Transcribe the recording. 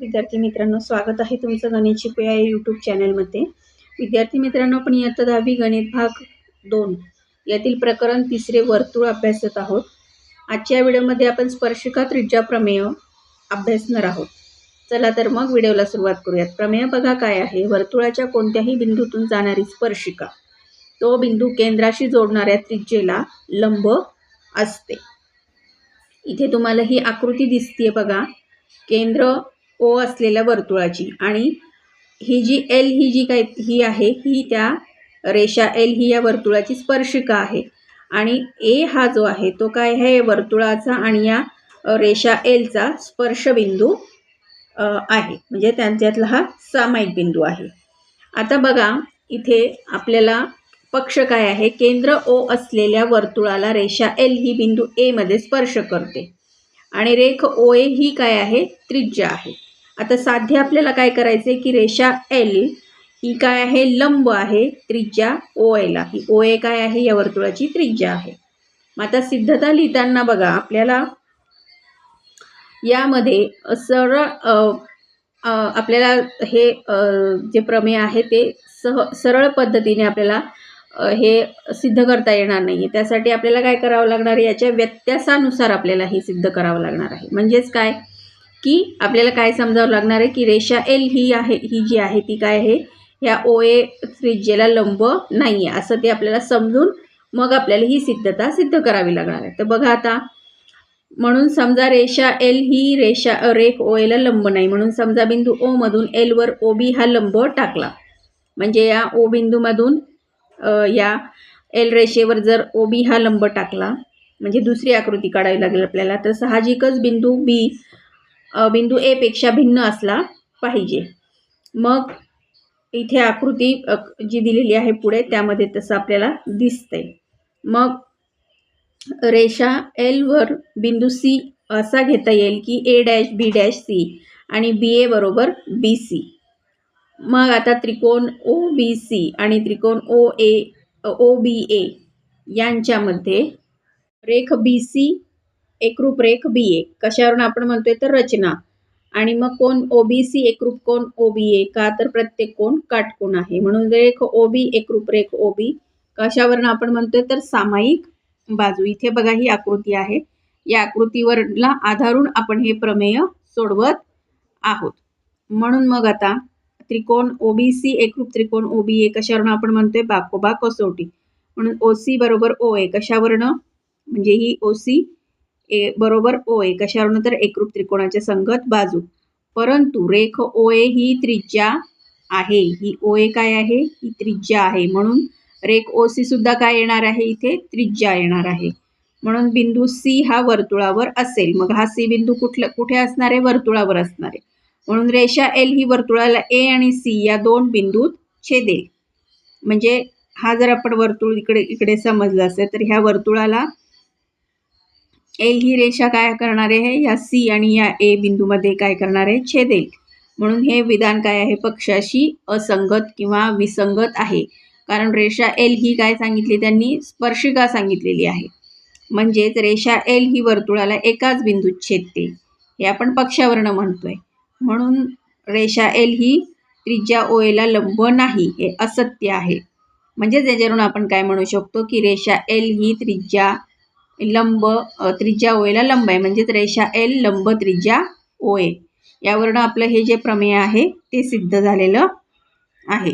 विद्यार्थी मित्रांनो स्वागत आहे तुमचं गणित शिकूया या यूट्यूब चॅनलमध्ये विद्यार्थी मित्रांनो आपण इयत्ता दहावी गणित भाग दोन यातील प्रकरण तिसरे वर्तुळ अभ्यासत आहोत. आजच्या व्हिडिओमध्ये आपण स्पर्शिका त्रिज्या प्रमेय अभ्यासणार आहोत. चला तर मग व्हिडिओला सुरुवात करूयात. प्रमेय बघा काय आहे. वर्तुळाच्या कोणत्याही बिंदूतून जाणारी स्पर्शिका तो बिंदू केंद्राशी जोडणाऱ्या त्रिज्येला लंब असते. इथे तुम्हाला ही आकृती दिसतीये बघा. केंद्र ओ असलेल्या वर्तुळाची. आणि ही जी एल ही जी काय ही आहे ही त्या रेषा एल ही या वर्तुळाची स्पर्शिका आहे. आणि ए हा जो आहे तो काय आहे? वर्तुळाचा आणि या रेषा एलचा स्पर्शबिंदू आहे. म्हणजे त्यांच्यातला हा सामायिक बिंदू आहे. आता बघा इथे आपल्याला पक्ष काय आहे? केंद्र ओ असलेल्या वर्तुळाला रेषा एल ही बिंदू एमध्ये स्पर्श करते. आणि रेख ओ ए ही काय आहे? त्रिज्या आहे. आता साध्य आपल्याला काय करायचं आहे की रेषा एल ही काय आहे? लंब आहे त्रिज्या ओ एला ही ओ ए काय आहे? या वर्तुळाची त्रिज्या आहे. मग आता सिद्धता लिहिताना बघा आपल्याला यामध्ये सरळ आपल्याला हे जे प्रमेय आहे ते सह सरळ पद्धतीने आपल्याला हे सिद्ध करता येणार नाही आहे त्यासाठी आपल्याला काय करावं लागणार? आहे याच्या व्यत्यासानुसार आपल्याला हे सिद्ध करावं लागणार आहे. म्हणजेच काय? की आपल्याला काय समजावं लागणार आहे की रेषा एल ही आहे ही जी आहे ती काय आहे? ह्या ओ ए त्रिज्येला लंब नाही आहे असं ते आपल्याला समजून मग आपल्याला ही सिद्धता सिद्ध करावी लागणार आहे. तर बघा आता म्हणून समजा रेषा एल ही रेषा रेख ओ एला लंब नाही. म्हणून समजा बिंदू ओमधून एलवर ओ बी हा लंब टाकला. म्हणजे या ओ बिंदूमधून या एल रेषेवर जर ओ बी हा लंब टाकला म्हणजे दुसरी आकृती काढावी लागेल आपल्याला तर साहजिकच बिंदू बी बिंदू एपेक्षा भिन्न असला पाहिजे. मग इथे आकृती जी दिलेली आहे पुढे त्यामध्ये तसं आपल्याला दिसते मग रेषा एलवर बिंदू सी असा घेता येईल की A dash B dash C आणि बी ए बरोबर बी सी मग आता त्रिकोण ओ बी सी आणि त्रिकोण ओ ए ओ बी ए यांच्यामध्ये रेख बी सी एकरूपरेख बी ए कशावरून आपण म्हणतोय तर रचना. आणि मग कोण ओ बी सी एकरूप कोण ओ बी ए का तर प्रत्येक कोण काटकोण आहे? म्हणून रेख ओ बी एकरूप रेख ओ बी कशावरून आपण म्हणतोय तर सामायिक बाजू. इथे बघा ही आकृती आहे. या आकृतीवरला आधारून आपण हे प्रमेय सोडवत आहोत. म्हणून मग आता त्रिकोण ओ बी सी एकरूप त्रिकोण ओ बी ए कशावरून आपण म्हणतोय? बाकोबा कसोटी. म्हणून ओ सी बरोबर ओ ए कशावरनं? म्हणजे ही ओ सी ए बरोबर ओ ए. कशावरून? तर एकरूप त्रिकोणाच्या संगत बाजू. परंतु रेख ओ ए ही त्रिज्या आहे. ही ओ ए काय आहे? ही त्रिज्या आहे. म्हणून रेख ओ सी सुद्धा काय येणार आहे इथे? त्रिज्या येणार आहे. म्हणून बिंदू सी हा वर्तुळावर असेल. मग हा सी बिंदू कुठलं कुठे असणार आहे? वर्तुळावर असणार आहे. म्हणून रेषा एल ही वर्तुळाला ए आणि सी या दोन बिंदूत छेदेल. म्हणजे हा जर आपण वर्तुळ इकडे इकडे समजला असेल तर ह्या वर्तुळाला एल ही रेषा काय करणार आहे? या सी आणि या ए बिंदूमध्ये काय करणार? आहे छेदेल म्हणून हे विधान काय आहे? पक्षाशी असंगत किंवा विसंगत आहे. कारण रेषा एल ही काय सांगितली त्यांनी? स्पर्शिका सांगितलेली आहे. म्हणजेच रेषा एल ही वर्तुळाला एकाच बिंदूत छेदते. हे आपण पक्षावर्ण म्हणतोय. म्हणून रेषा एल ही त्रिज्या ओएला लंब नाही. हे असत्य आहे. म्हणजे ज्याच्यावरून आपण काय म्हणू शकतो की रेषा एल ही त्रिज्या लंब त्रिज्या ओएला लंब आहे. म्हणजेच रेषा एल लंब त्रिज्या ओए. यावरनं आपलं हे जे प्रमेय आहे ते सिद्ध झालेलं आहे.